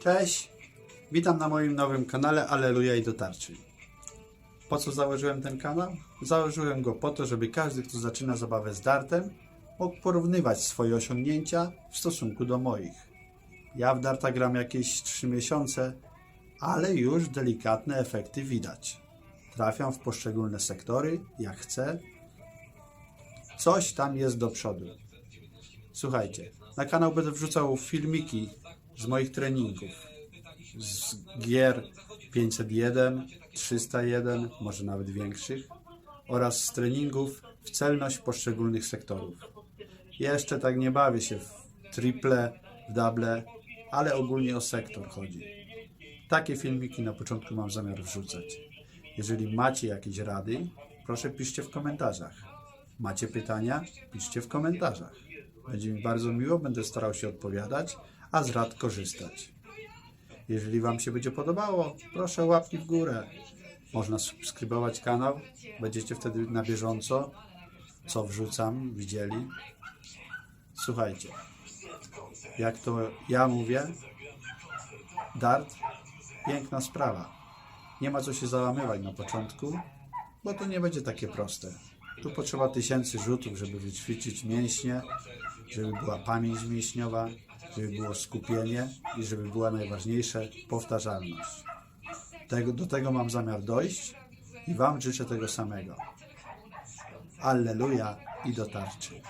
Cześć! Witam na moim nowym kanale Aleluja i Dotarczy. Po co założyłem ten kanał? Założyłem go po to, żeby każdy, kto zaczyna zabawę z dartem, mógł porównywać swoje osiągnięcia w stosunku do moich. Ja w darta gram jakieś 3 miesiące, ale już delikatne efekty widać. Trafiam w poszczególne sektory, jak chcę. Coś tam jest do przodu. Słuchajcie, na kanał będę wrzucał filmiki z moich treningów. Z gier 501, 301, może nawet większych oraz z treningów w celność poszczególnych sektorów. Jeszcze tak nie bawię się w triple, w double, ale ogólnie o sektor chodzi. Takie filmiki na początku mam zamiar wrzucać. Jeżeli macie jakieś rady, proszę piszcie w komentarzach. Macie pytania? Piszcie w komentarzach. Będzie mi bardzo miło, będę starał się odpowiadać, a z rad korzystać. Jeżeli Wam się będzie podobało, proszę łapki w górę. Można subskrybować kanał, będziecie wtedy na bieżąco, co wrzucam, widzieli. Słuchajcie, jak to ja mówię, dart, piękna sprawa. Nie ma co się załamywać na początku, bo to nie będzie takie proste. Tu potrzeba tysięcy rzutów, żeby wyćwiczyć mięśnie, żeby była pamięć mięśniowa, żeby było skupienie i żeby była najważniejsze powtarzalność. Tego, do tego mam zamiar dojść i Wam życzę tego samego. Alleluja i dotarczy.